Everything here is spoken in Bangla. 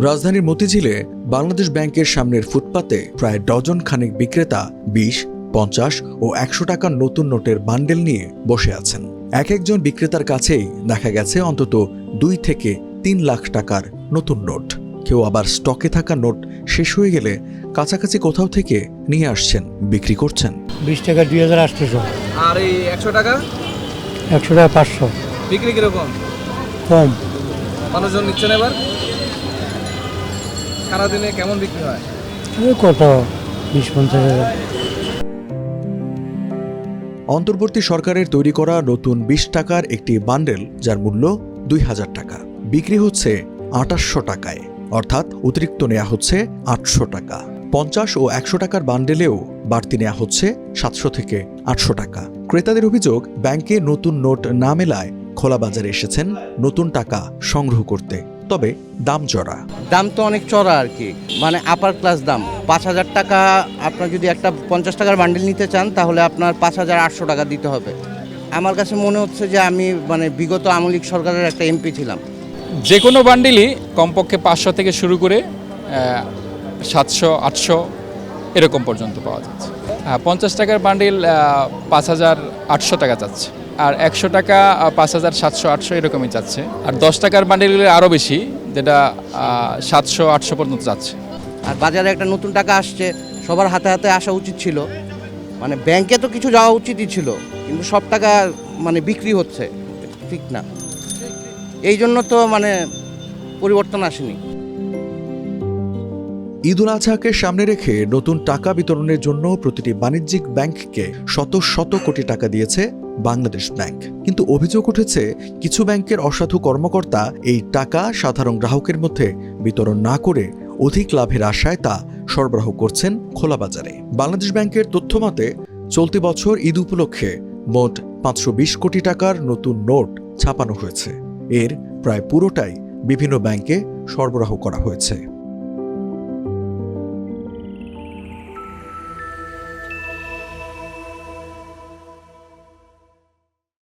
রাজধানীর মতিঝিলে বাংলাদেশ ব্যাংকের সামনের ফুটপাতে প্রায় ডজন খানেক বিক্রেতা বিশ পঞ্চাশ ও একশো টাকার নতুন নোটের বান্ডেল নিয়ে বসে আছেন। এক একজন বিক্রেতার কাছেই দেখা গেছে অন্তত দুই থেকে তিন লাখ টাকার নতুন নোট। কেউ আবার স্টকে থাকা নোট শেষ হয়ে গেলে কাছাকাছি কোথাও থেকে নিয়ে আসছেন বিক্রি করছেন। বিশ টাকা দুই হাজার আটশোশো আর এই একশো টাকা? একশো টাকা পাঁচশো। বিক্রি কীরকম? কম। মানুষজন নিচ্ছে না এবার? সারাদিনে কেমন বিক্রি হয়? কত? বিশ পঞ্চাশ হাজার। অন্তর্বর্তী সরকারের তৈরি করা নতুন বিশ টাকার একটি বান্ডেল যার মূল্য দুই হাজার টাকা। বিক্রি হচ্ছে আটাশশো টাকায় অর্থাৎ অতিরিক্ত নেওয়া হচ্ছে আটশো টাকা। পঞ্চাশ ও একশো টাকার বান্ডেলেও বাড়তি নেওয়া হচ্ছে সাতশো থেকে আটশো টাকা। ক্রেতাদের অভিযোগ ব্যাংকে নতুন নোট না মেলায় খোলা বাজারে এসেছেন নতুন টাকা সংগ্রহ করতে। তবে দাম চড়া। দাম তো অনেক চড়া আর কি। মানে আপার ক্লাস দাম। পাঁচ হাজার টাকা আপনার যদি একটা পঞ্চাশ টাকার বান্ডেল নিতে চান তাহলে আপনার পাঁচ হাজার আটশো টাকা দিতে হবে। আমার কাছে মনে হচ্ছে যে আমি মানে বিগত আমলিক সরকারের একটা এমপি ছিলাম। যে কোনো বান্ডিলই কমপক্ষে পাঁচশো থেকে শুরু করে সাতশো আটশো এরকম পর্যন্ত পাওয়া যাচ্ছে। হ্যাঁ, পঞ্চাশ টাকার বান্ডিল পাঁচ হাজার আটশো টাকা যাচ্ছে। আর একশো টাকা পাঁচ হাজার সাতশো আটশো এরকমই যাচ্ছে। আর দশ টাকার বান্ডিলগুলো আরও বেশি যেটা সাতশো আটশো পর্যন্ত যাচ্ছে। আর বাজারে একটা নতুন টাকা আসছে সবার হাতে হাতে আসা উচিত ছিল। মানে ব্যাংকে তো কিছু যাওয়া উচিতই ছিল কিন্তু সব টাকা মানে বিক্রি হচ্ছে। ঠিক না। এই জন্য তো মানে পরিবর্তন আসেনি। ঈদুল আজহাকে সামনে রেখে নতুন টাকা বিতরণের জন্য প্রতিটি বাণিজ্যিক ব্যাংককে শত শত কোটি টাকা দিয়েছে বাংলাদেশ ব্যাংক। কিন্তু অভিযোগ উঠেছে, কিছু ব্যাংকের অসাধু কর্মকর্তা এই টাকা সাধারণ গ্রাহকের মধ্যে বিতরণ না করে অধিক লাভের আশায় তা সরবরাহ করছেন খোলা বাজারে বাংলাদেশ ব্যাংকের তথ্য মতে, চলতি বছর ঈদ উপলক্ষে মোট পাঁচশো বিশ কোটি টাকার নতুন নোট ছাপানো হয়েছে। এর প্রায় পুরোটাই বিভিন্ন ব্যাংকে সরবরাহ করা হয়েছে।